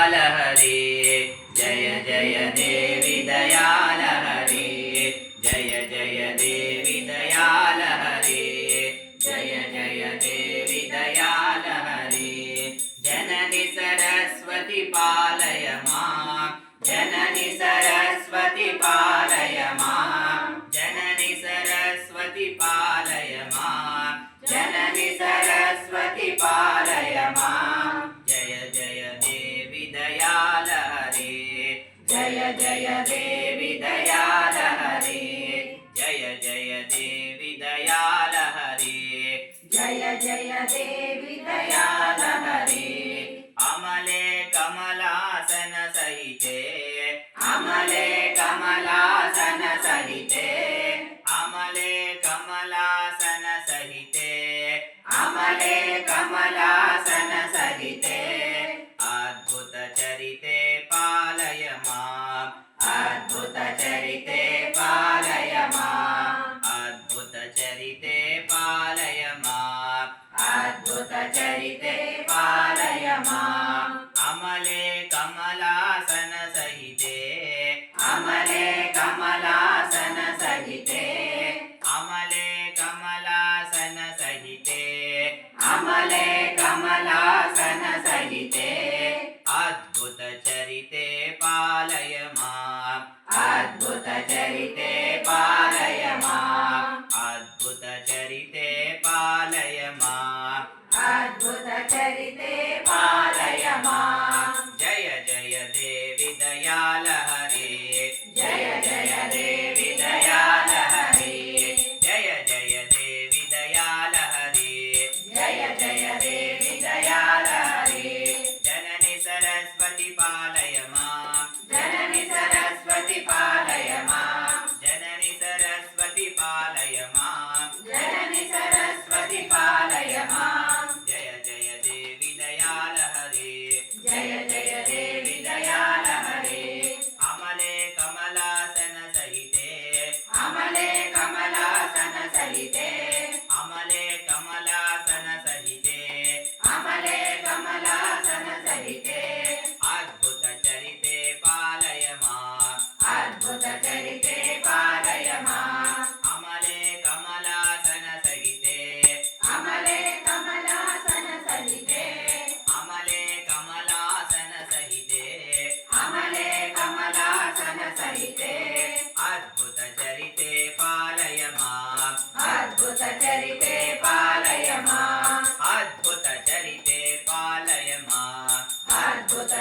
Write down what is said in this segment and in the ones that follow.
హరి జయ జయ దేవి దయాల హరి జయ జయ దేవి దయాల హరి జయ జయ దేవి దయాల హరి జనని సరస్వతి పాలయ మా జనని సరస్వతి పాలయ दयाल हरे जय जय देवी दयाल हरे अमले कमलासन सहिते। अमले ಕಮಲಾಸನ ಸಹಿತೆ. ಅಮಲೆ ಕಮಲಾಸನ ಸಹಿತೆ. ಅಮಲೆ ಕಮಲಾಸನ ಸಹಿತೆ. ಅಮಲೇ दयाल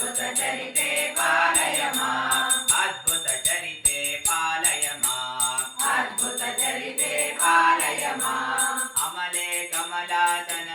అద్భుత చరితే పాలయమా? అద్భుత చరితే పాలయమా? అద్భుత చరితే పాలయమా? అమలే కమలాసన